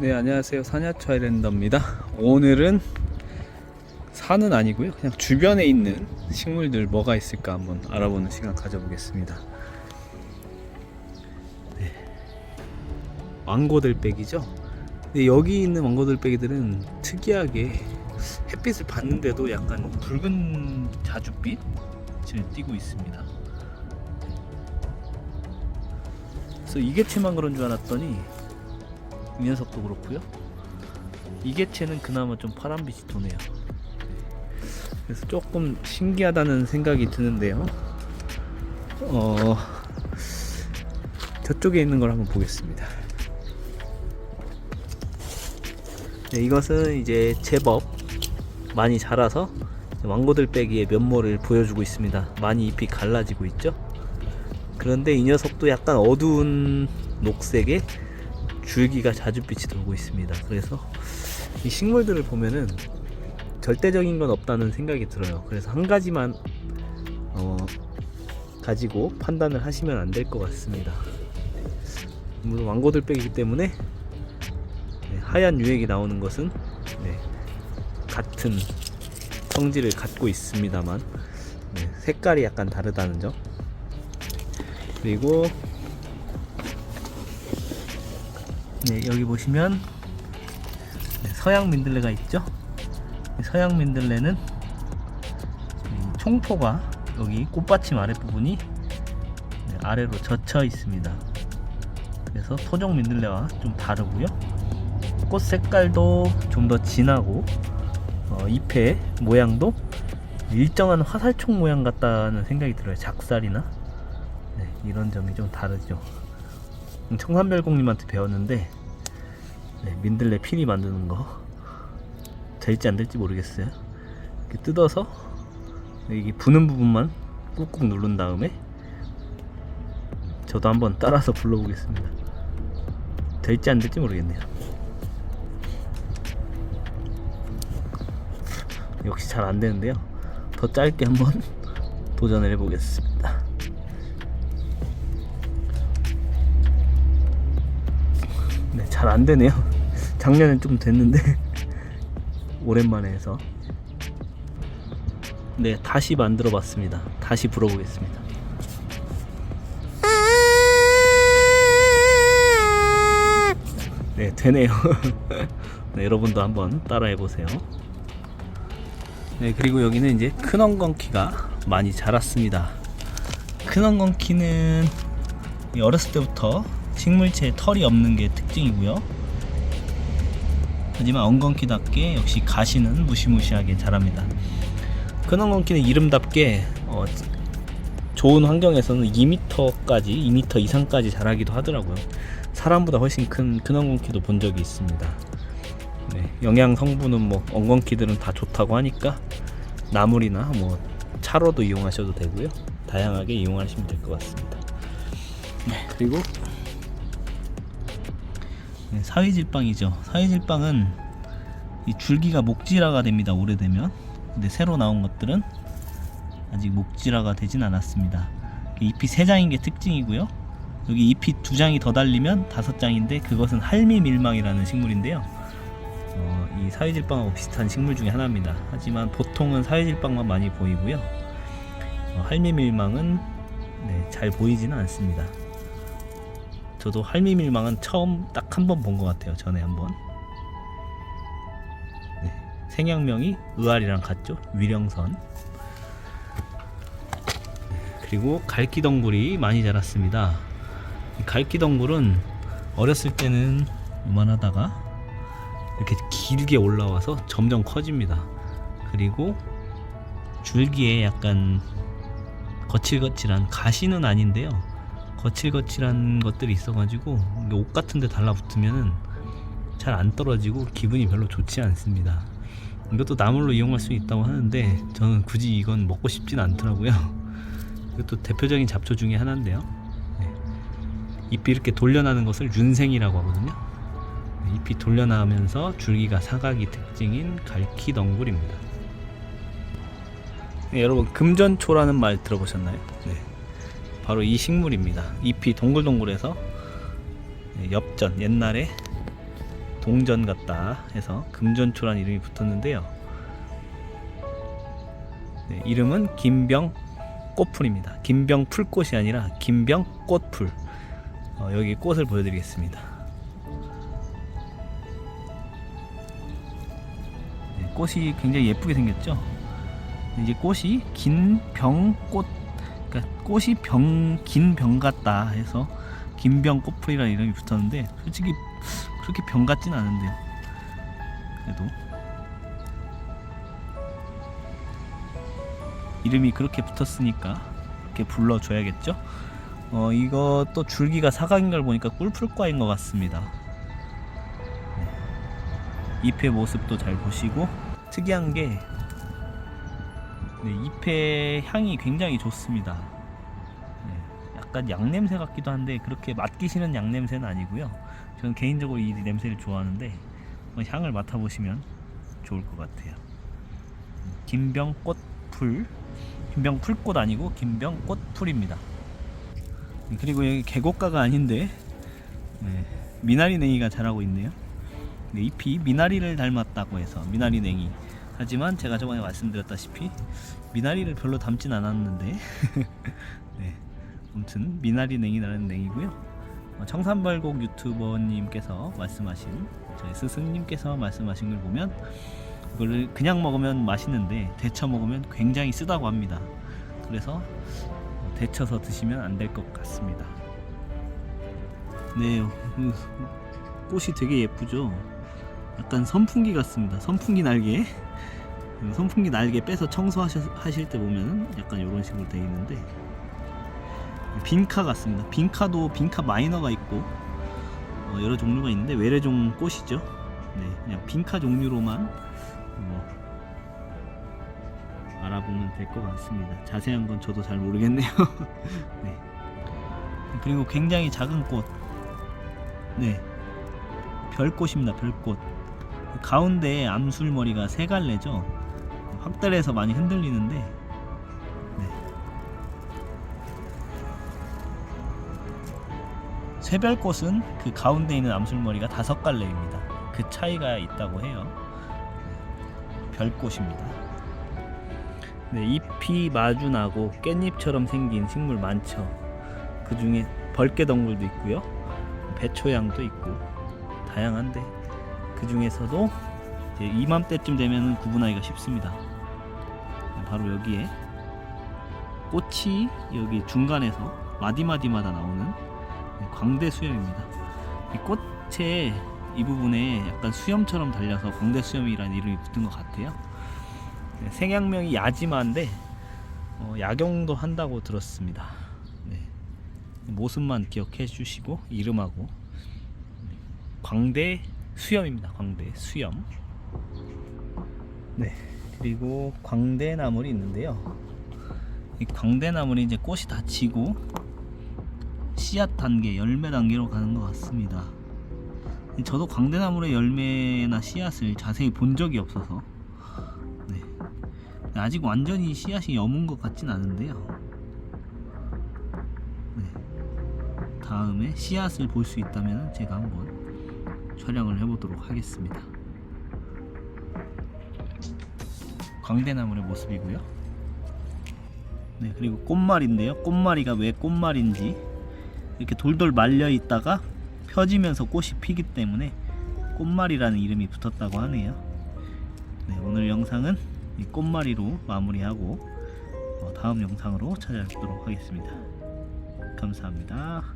네 안녕하세요. 사냐초 아일랜더입니다. 오늘은 산은 아니고요. 그냥 주변에 있는 식물들 뭐가 있을까 한번 알아보는 시간 가져보겠습니다. 네. 왕고들빼기죠? 근데 여기 있는 왕고들빼기들은 특이하게 햇빛을 받는데도 약간 붉은 자줏빛을 띠고 있습니다. 그래서 이개체만 그런 줄 알았더니 이 녀석도 그렇고요. 이 개체는 그나마 좀 파란빛이 도네요. 그래서 조금 신기하다는 생각이 드는데요. 어, 저쪽에 있는 걸 한번 보겠습니다. 네, 이것은 이제 제법 많이 자라서 왕고들 빼기의 면모를 보여주고 있습니다. 많이 잎이 갈라지고 있죠. 그런데 이 녀석도 약간 어두운 녹색의 줄기가 자줏빛이 돌고 있습니다. 그래서 이 식물들을 보면은 절대적인 건 없다는 생각이 들어요. 그래서 한 가지만 어, 가지고 판단을 하시면 안 될 것 같습니다. 물론 왕고들빼기이기 때문에 네, 하얀 유액이 나오는 것은 네, 같은 성질을 갖고 있습니다만 네, 색깔이 약간 다르다는 점. 그리고 네, 여기 보시면 네, 서양 민들레가 있죠. 이 서양 민들레는 이 총포가 여기 꽃받침 아랫부분이 네, 아래로 젖혀 있습니다. 그래서 토종 민들레와 좀 다르고요. 꽃 색깔도 좀 더 진하고 어, 잎의 모양도 일정한 화살촉 모양 같다는 생각이 들어요. 작살이나 네, 이런 점이 좀 다르죠. 청산별공님한테 배웠는데 네, 민들레 피니 만드는 거 될지 안 될지 모르겠어요. 이렇게 뜯어서 여기 부는 부분만 꾹꾹 누른 다음에 저도 한번 따라서 불러보겠습니다. 될지 안 될지 모르겠네요. 역시 잘 안 되는데요. 더 짧게 한번 도전을 해보겠습니다. 잘 안 되네요. 작년엔 좀 됐는데 오랜만에 해서 네, 다시 만들어 봤습니다. 다시 불어보겠습니다. 네, 되네요. 네, 여러분도 한번 따라해 보세요. 네, 그리고 여기는 이제 큰 엉겅키가 많이 자랐습니다. 큰 엉겅키는 어렸을 때부터 식물체에 털이 없는 게 특징이고요. 하지만 엉겅키답게 역시 가시는 무시무시하게 자랍니다. 큰 엉겅키는 이름답게 어, 좋은 환경에서는 2m까지, 2m 이상까지 자라기도 하더라고요. 사람보다 훨씬 큰큰 엉겅키도 본 적이 있습니다. 네, 영양 성분은 뭐 엉겅키들은 다 좋다고 하니까 나물이나 뭐 차로도 이용하셔도 되고요. 다양하게 이용하시면 될 것 같습니다. 네, 그리고 네, 사위질빵이죠. 사위질빵은 이 줄기가 목질화가 됩니다. 오래되면. 근데 새로 나온 것들은 아직 목질화가 되진 않았습니다. 잎이 세 장인 게 특징이고요. 여기 잎이 두 장이 더 달리면 다섯 장인데 그것은 할미밀망이라는 식물인데요. 어, 이 사위질빵하고 비슷한 식물 중에 하나입니다. 하지만 보통은 사위질빵만 많이 보이고요. 어, 할미밀망은 네, 잘 보이지는 않습니다. 저도 할미밀망은 처음 딱 한 번 본 것 같아요. 전에 한 번. 네, 생양명이 의알이랑 같죠. 위령선. 그리고 갈기덩굴이 많이 자랐습니다. 이 갈기덩굴은 어렸을 때는 요만하다가 이렇게 길게 올라와서 점점 커집니다. 그리고 줄기에 약간 거칠거칠한 가시는 아닌데요. 거칠거칠한 것들이 있어가지고 옷 같은데 달라붙으면은 잘 안 떨어지고 기분이 별로 좋지 않습니다. 이것도 나물로 이용할 수 있다고 하는데 저는 굳이 이건 먹고 싶진 않더라고요. 이것도 대표적인 잡초 중에 하나인데요. 네. 잎이 이렇게 돌려나는 것을 윤생이라고 하거든요. 네, 잎이 돌려나면서 줄기가 사각이 특징인 갈키덩굴입니다. 네, 여러분 금전초라는 말 들어보셨나요? 네. 바로 이 식물입니다. 잎이 동글동글해서 네, 엽전 옛날에 동전 같다 해서 금전초란 이름이 붙었는데요. 네, 이름은 김병 꽃풀입니다. 김병 풀꽃이 아니라 김병 꽃풀. 어, 여기 꽃을 보여드리겠습니다. 네, 꽃이 굉장히 예쁘게 생겼죠. 이제 꽃이 긴 병꽃, 그러니까 꽃이 병 긴 병 같다 해서 김병 꽃풀이라는 이름이 붙었는데 솔직히 그렇게 병 같진 않은데요. 그래도 이름이 그렇게 붙었으니까 이렇게 불러줘야겠죠. 어또 줄기가 사각인 걸 보니까 꿀풀과인 것 같습니다. 네. 잎의 모습도 잘 보시고 특이한 게 네, 잎의 향이 굉장히 좋습니다. 네, 약간 양 냄새 같기도 한데 그렇게 맡기시는 양 냄새는 아니고요. 저는 개인적으로 이 냄새를 좋아하는데 향을 맡아보시면 좋을 것 같아요. 김병꽃풀, 김병풀꽃 아니고 김병꽃풀입니다. 그리고 여기 계곡가가 아닌데 네, 미나리 냉이가 자라고 있네요. 네, 잎이 미나리를 닮았다고 해서 미나리 냉이. 하지만 제가 저번에 말씀드렸다시피 미나리를 별로 닮진 않았는데 네, 아무튼 미나리 냉이라는 냉이고요. 어, 청산발곡 유튜버님께서 말씀하신 저희 스승님께서 말씀하신 걸 보면 이거를 그냥 먹으면 맛있는데 데쳐 먹으면 굉장히 쓰다고 합니다. 그래서 어, 데쳐서 드시면 안 될 것 같습니다. 네, 그 꽃이 되게 예쁘죠. 약간 선풍기 같습니다. 선풍기 날개. 선풍기 날개 빼서 청소하실 때 보면 약간 이런 식으로 되어 있는데 빈카 같습니다. 빈카도 빈카 마이너가 있고 어, 여러 종류가 있는데 외래종 꽃이죠. 네, 그냥 빈카 종류로만 어, 알아보면 될 것 같습니다. 자세한 건 저도 잘 모르겠네요. 네. 그리고 굉장히 작은 꽃, 네, 별꽃입니다. 별꽃. 가운데 암술머리가 세 갈래죠. 확대해서 많이 흔들리는데 네. 새별꽃은 그 가운데 있는 암술머리가 다섯 갈래입니다. 그 차이가 있다고 해요. 별꽃입니다. 네, 잎이 마주 나고 깻잎처럼 생긴 식물 많죠. 그 중에 벌개덩굴도 있고요. 배초양도 있고 다양한데 그 중에서도 이맘때쯤 되면 구분하기가 쉽습니다. 바로 여기에 꽃이 여기 중간에서 마디마디마다 나오는 광대 수염입니다. 이 꽃의 이 부분에 약간 수염처럼 달려서 광대 수염이라는 이름이 붙은 것 같아요. 네, 생양명이 야지마인데 어, 약용도 한다고 들었습니다. 네. 모습만 기억해 주시고 이름하고 광대 수염입니다. 광대 수염. 네. 그리고 광대나물이 있는데요. 이 광대나물이 이제 꽃이 다 지고 씨앗 단계, 열매 단계로 가는 것 같습니다. 저도 광대나물의 열매나 씨앗을 자세히 본 적이 없어서 네. 아직 완전히 씨앗이 여문 것 같진 않은데요. 네. 다음에 씨앗을 볼 수 있다면 제가 한번 촬영을 해보도록 하겠습니다. 광대나물의 모습이고요. 네, 그리고 꽃말인데요. 꽃말이가 왜 꽃말인지 이렇게 돌돌 말려 있다가 펴지면서 꽃이 피기 때문에 꽃말이라는 이름이 붙었다고 하네요. 네, 오늘 영상은 이 꽃말이로 마무리하고 어, 다음 영상으로 찾아뵙도록 하겠습니다. 감사합니다.